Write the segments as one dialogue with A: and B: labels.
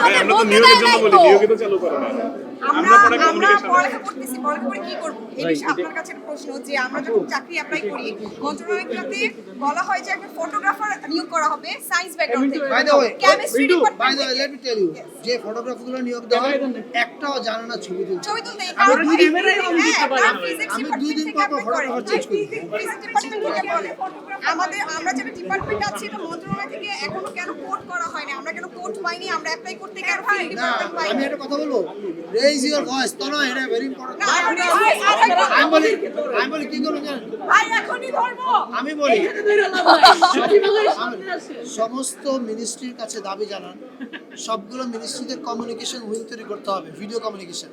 A: আমাদের
B: আমরা
A: বলতে দেয় নাই তো।
C: আমরা পড়ালেখা করতেছি পড়ালেখা করে কি করব? এই বিষয়ে আপনার কাছে একটা প্রশ্ন যে আমরা যখন চাকরি অ্যাপ্লাই করি মন্ত্রণালয়গুলোতে বলা হয় যে একটা ফটোগ্রাফার নিয়োগ করা হবে সায়েন্স ব্যাকগ্রাউন্ড থেকে।
D: By the way,
C: chemistry
D: by the let me tell you যে ফটোগ্রাফগুলো নিয়োগ দেওয়া হয় একটাও জানে না ছবি তুলতে।
C: ছবি তুলতে
D: আমি দুই দিন-
C: physics
D: আমি দুই দিন পর পর
C: apply করে। থেকে বলে। আমাদের আমরা যেটা ডিপার্টমেন্ট আছে এটা মন্ত্রণালয় থেকে এখনও কেন কোড করা হয়নি? আমরা কেন কোড পাইনি? আমরা অ্যাপ্লাই করতে গিয়ে আর ফিল্ড
D: না
C: ডিপার্টমেন্ট পাইনি।
D: আমি একটা কথা বলব? রেজ ইওর ভয়েস তো নয় এটা ভেরি ইম্পর্টেন্ট আমি বলি? আমি বলি কি করব
C: ভাই এখনই ধরবো।
D: আমি বলি সমস্ত মিনিস্ট্রির কাছে দাবি জানান সবগুলো মিনিস্ট্রিতে কমিউনিকেশন উইং তৈরি করতে হবে ভিডিও কমিউনিকেশন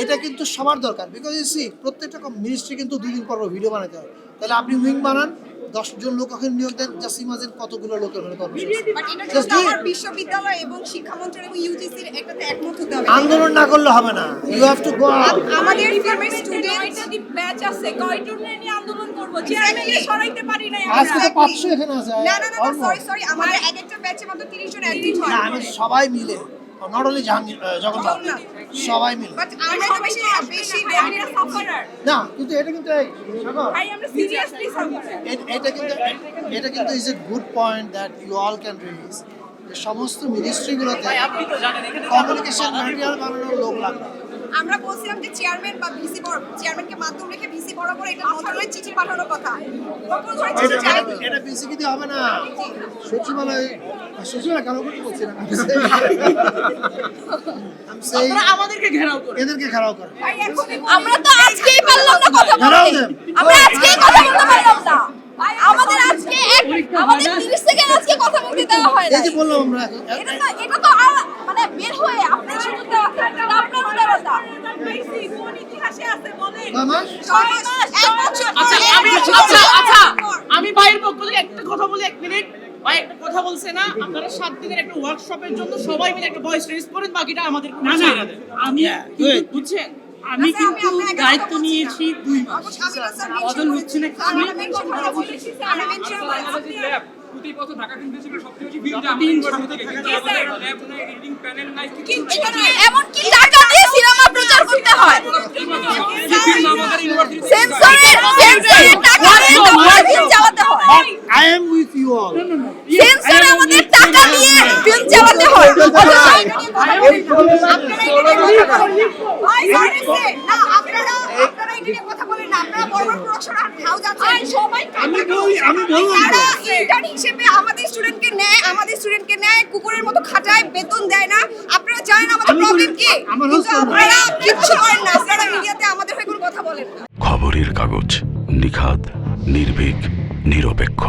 D: এটা কিন্তু সবার দরকার বিকজ ইউ সি প্রত্যেকটা মিনিস্ট্রি কিন্তু দুদিন পর পর ভিডিও বানাতে হয়। তাহলে আপনি উইং বানান দশজন লোক ওখানে নিয়োগ দেন জাস্ট ইমাজিন কতগুলো লোকের ওখানে
C: বিশ্ববিদ্যালয় এবং শিক্ষা মন্ত্রণালয় এবং ইউজিসির একটাতে একমত হতে হবে।
D: আন্দোলন না করলে হবে না। ইউ হ্যাভ টু গো
C: আমাদের ফার্মের স্টুডেন্ট যদি
A: ব্যাচ আছে? কয়জন নিয়ে আন্দোলন করব? চেয়ারম্যানকে সরাইতে পারি নাই
D: আজকে তো পাঁচশো এখানে আছে।
C: না না না সরি সরি আমাদের এক একটা ব্যাচে মাত্র 30 জন অ্যাডমিট হয়।
D: না আমি সবাই মিলে নট অনলি জাহাঙ্গীর জগন্নাথ। সবাই মিলে। না কিন্তু এটা কিন্তু এটা কিন্তু এটা কিন্তু is a good point that you all can release সমস্ত মিনিস্ট্রিগুলোতে কমিউনিকেশন ম্যাটেরিয়াল বানানোর লোক লাগবে।
C: আমরা বলছিলাম যে চেয়ারম্যান বা ভিসি বড় চেয়ারম্যানকে মাধ্যম রেখে ভিসি বরাবর এটা মন্ত্রণালয়ে চিঠি পাঠানোর কথা।
D: এটা এটা বেসিক হবে না। সচিবালয় সচিবালয় কেন করতে বলছি না। আমি সেই
E: আমাদেরকে ঘেরাও করে
D: এদেরকে ঘেরাও করে
A: আমরা তো আজকেই পারলাম না কথা বলতে। আমরা আজকেই কথা বলতে পারলাম না। আমাদের আজকে আমাদের 30 সেকেন্ড আজকে কথা বলতে দেওয়া হয় না
D: এই যে বললাম আমরা
A: এটা তো এটা তো মানে বের হয়ে আপনি শুধু দেওয়া এটা আপনার উদারতা কোন ইতিহাসে আছে বলেন
D: আমার
C: ছয় মাস। এক বছর
E: আচ্ছা আমি আচ্ছা আচ্ছা আমি ভাইয়ের পক্ষ থেকে একটা কথা বলি এক মিনিট। ভাই একটা কথা বলছে না আপনারা সাত দিনের একটা ওয়ার্কশপের জন্য সবাই মিলে একটা ভয়েস রেজ করেন বাকিটা আমাদের
F: না না আমি বুঝছেন? আমি
C: আচ্ছা,
F: কিন্তু দায়িত্ব নিয়েছি দুই মাস। বদল হচ্ছে না
C: mention করেছি।
G: প্রতি বছর আমাদের
C: স্টুডেন্টকে নেয় আমাদের স্টুডেন্টকে নেয় কুকুরের মতো খাটায় বেতন দেয় না আপনারা জানেন আমাদের
D: আমি
C: প্রবলেম কি
D: আমার
C: কিন্তু
D: husband-
C: আপনারা কিচ্ছু করেন না আপনারা মিডিয়াতে আমাদের হয়ে কোনো কথা বলেন না
H: খবরের কাগজ নিখাত নির্ভীক নিরপেক্ষ।